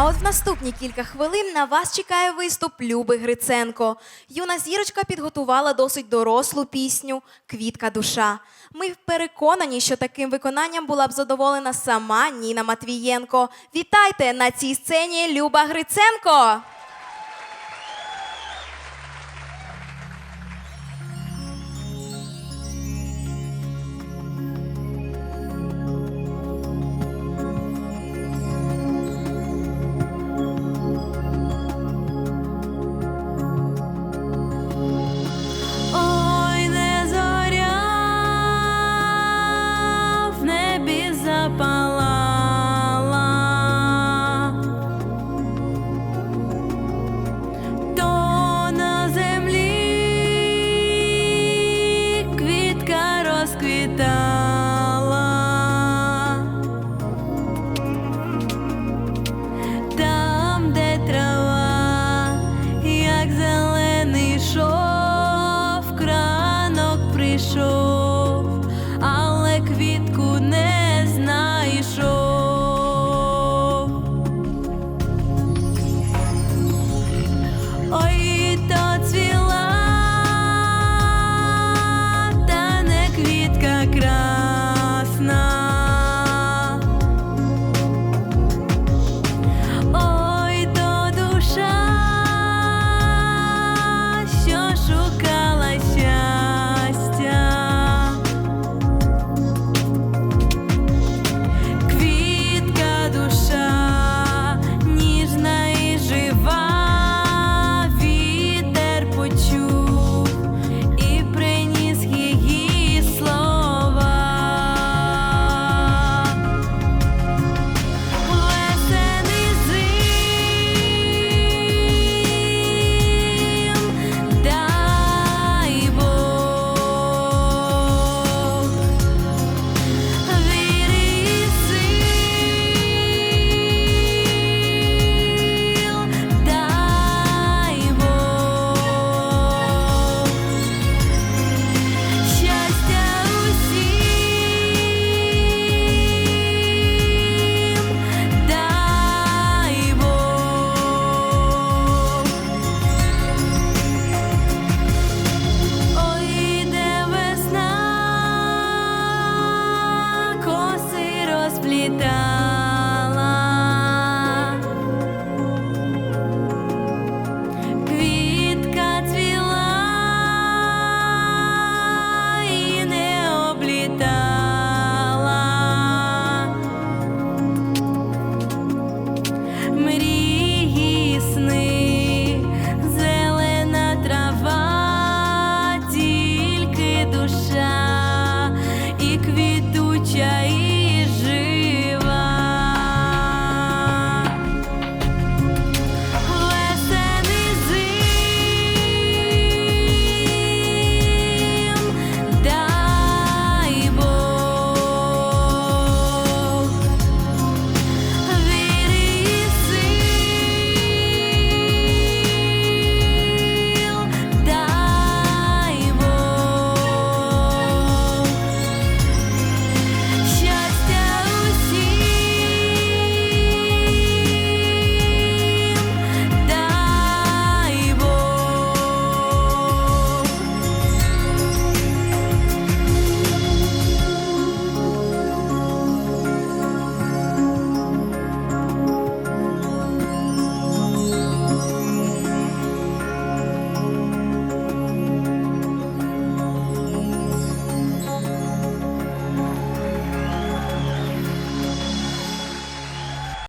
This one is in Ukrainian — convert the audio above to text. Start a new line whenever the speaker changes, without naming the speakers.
А от в наступні кілька хвилин на вас чекає виступ Люби Гриценко. Юна зірочка підготувала досить дорослу пісню Квітка душа. Ми переконані, що таким виконанням була б задоволена сама Ніна Матвієнко. Вітайте на цій сцені Люба Гриценко! сплітає.